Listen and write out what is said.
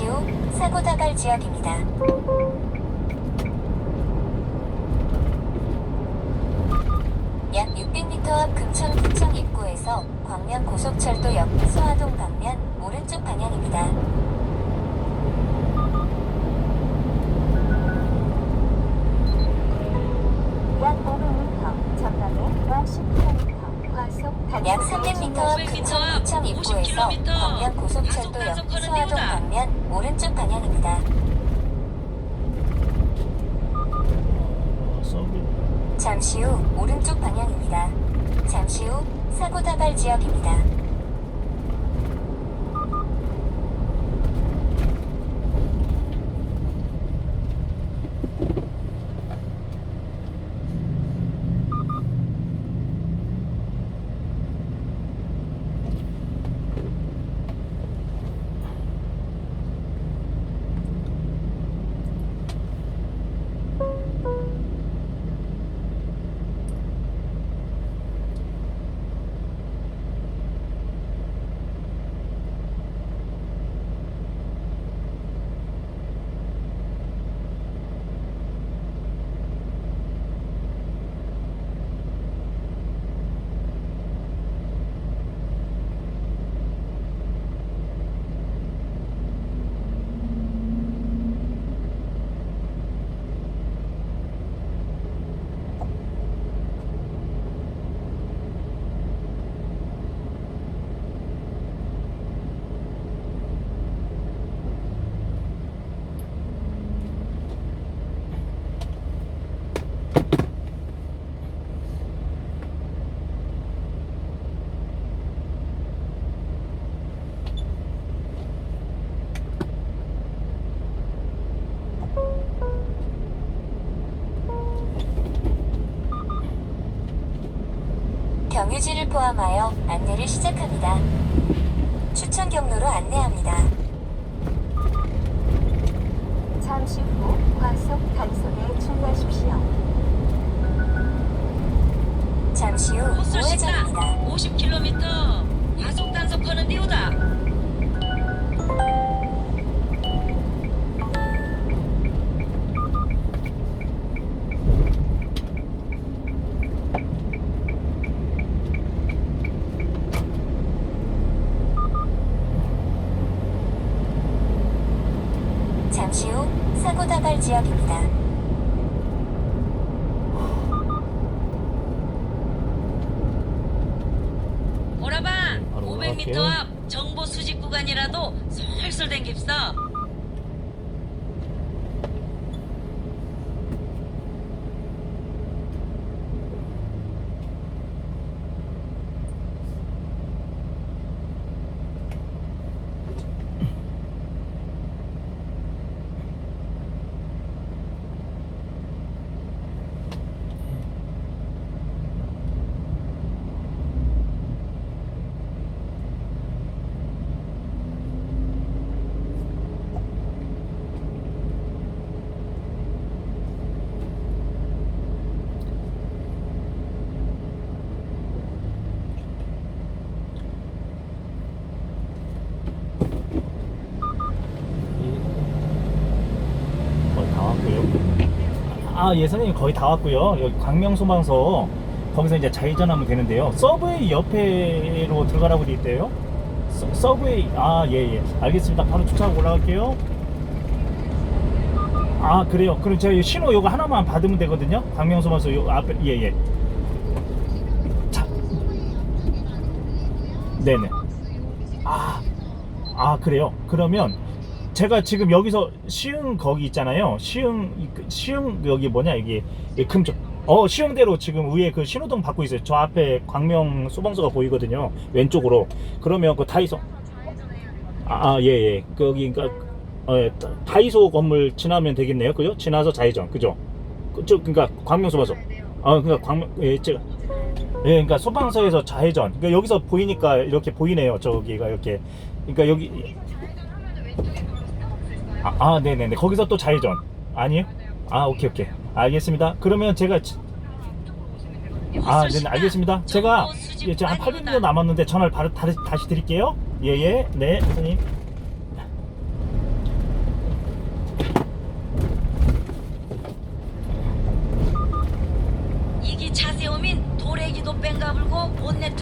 잠시 후 사고 다발 지역입니다. 약 600m 앞 금천 구청 입구에서 광명 고속철도 역 소화동 방면 오른쪽 방향입니다. 약 300m 앞 500m 앞 금천구청 입구에서 50km 광명 고속철도역 과속 소화동 단속하는 방면 오른쪽 방향입니다. 어, 서브 잠시 후 오른쪽 방향입니다. 잠시 후 사고 다발 지역입니다. 경유지를 포함하여 안내를 시작합니다. 추천 경로로 안내합니다. 잠시 후 과속 단속에 주의하십시오. 잠시 후 우회전입니다. 50km 잠시 후 사고 다발 지역입니다. 오라반 바로 500m 올라갈게요. 앞 정보 수집 구간이라도 솔솔 댕깁서. 아, 예, 선생님 거의 다 왔고요. 여기 광명소방서 거기서 이제 좌회전하면 되는데요. 서브웨이 옆에로 들어가라고 돼 있대요. 서, 서브웨이, 아, 예, 예. 알겠습니다. 바로 주차하고 올라갈게요. 아, 그래요. 그럼 제가 이 신호 요거 하나만 받으면 되거든요. 광명소방서 요 앞에, 예, 예. 자. 네네. 아, 아, 그래요. 그러면 제가 지금 여기서 시흥 거기 있잖아요. 시흥 이- 시흥 여기 뭐냐 이게 이 금쪽. 어 시흥대로 지금 위에 그 신호등 받고 있어요. 저 앞에 광명 소방서가 보이거든요. 왼쪽으로. 그러면 그 다이소. 아예 예. 거기 그러니까 어, 예, 다- 다이소 건물 지나면 되겠네요. 그죠? 지나서 좌회전. 그죠? 그저 그러니까 광명 소방서. 아 그러니까 광명 예 제가 예, 그러니까 소방서에서 좌회전. 그러니까 여기서 보이니까 이렇게 보이네요. 저기가 이렇게. 그러니까 여기 아, 아, 네네네. 거기서 또 좌회전. 아니에요? 아, 오케이, 오케이. 알겠습니다. 그러면 제가, 지- 아, 네, 알겠습니다. 제가, 예, 제가 한 800m 남았는데 전화를 바로 다시, 다시 드릴게요. 예, 예. 네, 선생님.